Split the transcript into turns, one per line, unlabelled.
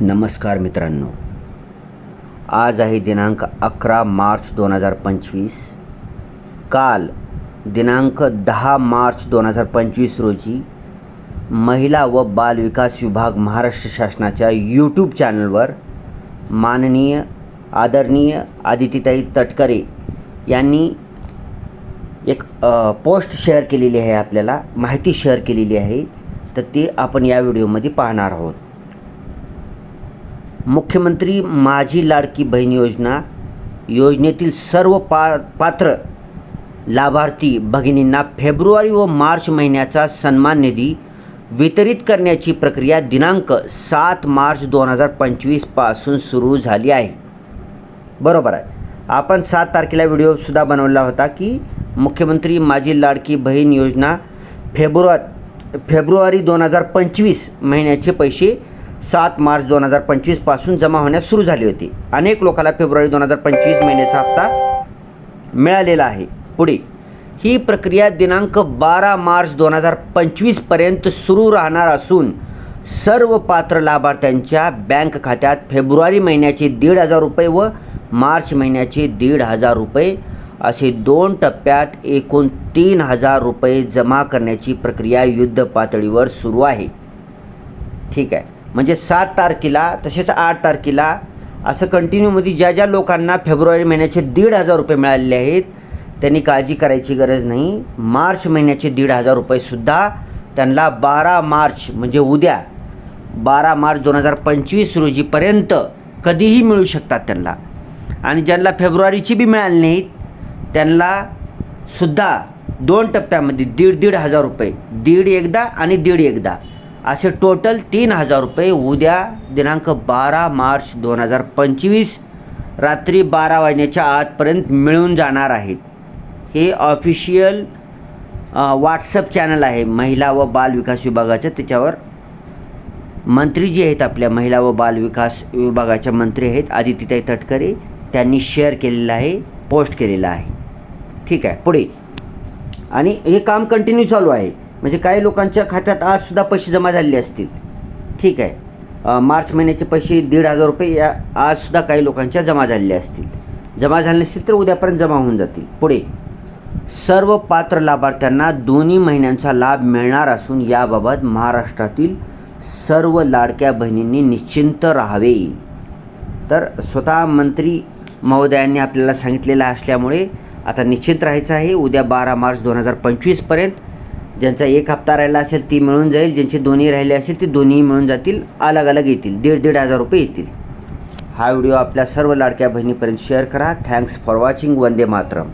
नमस्कार मित्रांनो. आज आहे दिनांक अकरा मार्च दोन हजार पंचवीस. काल दिनांक दहा मार्च दोन हजार पंचवीस रोजी महिला व बालविकास विभाग महाराष्ट्र शासनाच्या यूट्यूब चॅनलवर माननीय आदरणीय आदितीताई तटकरे यांनी एक पोस्ट शेअर केलेली आहे आपल्याला माहिती शेअर केलेली आहे. तर ती आपण या व्हिडिओमध्ये पाहणार आहोत. मुख्यमंत्री माझी लाडकी बहीण योजना योजनेतील सर्व पा पात्र लाभार्थी भगिनींना फेब्रुवारी व मार्च महिन्याचा सन्मान निधी वितरित करण्याची प्रक्रिया दिनांक सात मार्च दोन हजार पंचवीसपासून सुरू झाली आहे. बरोबर आहे. आपण सात तारखेला व्हिडिओसुद्धा बनवला होता की मुख्यमंत्री माझी लाडकी बहीण योजना फेब्रुवार फेब्रुवारी दोन हजार पंचवीस महिन्याचे पैसे सात मार्च दोन हजार पंचवीसपासून जमा होण्यास सुरू झाली होती. अनेक लोकांना फेब्रुवारी दोन हजार पंचवीस महिन्याचा हप्ता मिळालेला आहे. पुढे ही प्रक्रिया दिनांक बारा मार्च दोन हजार पंचवीसपर्यंत सुरू राहणार असून सर्व पात्र लाभार्थ्यांच्या बँक खात्यात फेब्रुवारी महिन्याचे दीड हजार रुपये व मार्च महिन्याचे दीड हजार रुपये असे दोन टप्प्यात एकूण तीन हजार रुपये जमा करण्याची प्रक्रिया युद्ध पातळीवर सुरू आहे. ठीक आहे. म्हणजे सात तारखेला तसेच आठ तारखेला असं कंटिन्यूमध्ये ज्या ज्या लोकांना फेब्रुवारी महिन्याचे दीड हजार रुपये मिळालेले आहेत त्यांनी काळजी करायची गरज नाही. मार्च महिन्याचे दीड हजार रुपयेसुद्धा त्यांना बारा मार्च म्हणजे उद्या बारा मार्च दोन हजार पंचवीस रोजीपर्यंत कधीही मिळू शकतात त्यांना. आणि ज्यांना फेब्रुवारीची बी मिळाली नाहीत त्यांना सुद्धा दोन टप्प्यामध्ये दीड दीड हजार रुपये दीड एकदा आणि दीड एकदा. असे टोटल तीन हजार रुपये उद्या दिनांक बारा मार्च दोन हजार पंचवीस रात्री बारा वाजण्याच्या आतपर्यंत मिळून जाणार आहेत. हे ऑफिशियल व्हॉट्सअप चॅनल आहे. महिला व बाल विकास विभागाचं. त्याच्यावर मंत्री जे आहेत आपल्या. महिला व बाल विकास विभागाच्या मंत्री आहेत आदित्यताई तटकरे. त्यांनी शेअर केलेलं आहे पोस्ट केलेलं आहे. ठीक आहे पुढे. आणि हे काम कंटिन्यू चालू आहे. म्हणजे काही लोकांच्या खात्यात आजसुद्धा पैसे जमा झालेले असतील. ठीक आहे. मार्च महिन्याचे पैसे दीड हजार रुपये या आजसुद्धा काही लोकांच्या जमा झालेले असतील. जमा झाले नसतील तर उद्यापर्यंत जमा होऊन जातील. पुढे. सर्व पात्र लाभार्थ्यांना दोन्ही महिन्यांचा लाभ मिळणार असून याबाबत महाराष्ट्रातील सर्व लाडक्या बहिणींनी निश्चिंत राहावे. तर स्वतः मंत्री महोदयांनी आपल्याला सांगितलेलं असल्यामुळे आता निश्चित राहायचं आहे. उद्या बारा मार्च दोन हजार पंचवीसपर्यंत ज्यांचा एक हप्ता राहिला असेल ती मिळून जाईल. ज्यांची दोन्ही राहिले असेल ती दोन्ही मिळून जातील. अलग अलग येतील. दीड दीड हजार रुपये येतील. हा व्हिडिओ आपल्या सर्व लाडक्या बहिणीपर्यंत शेअर करा. Thanks for watching Vande Mataram.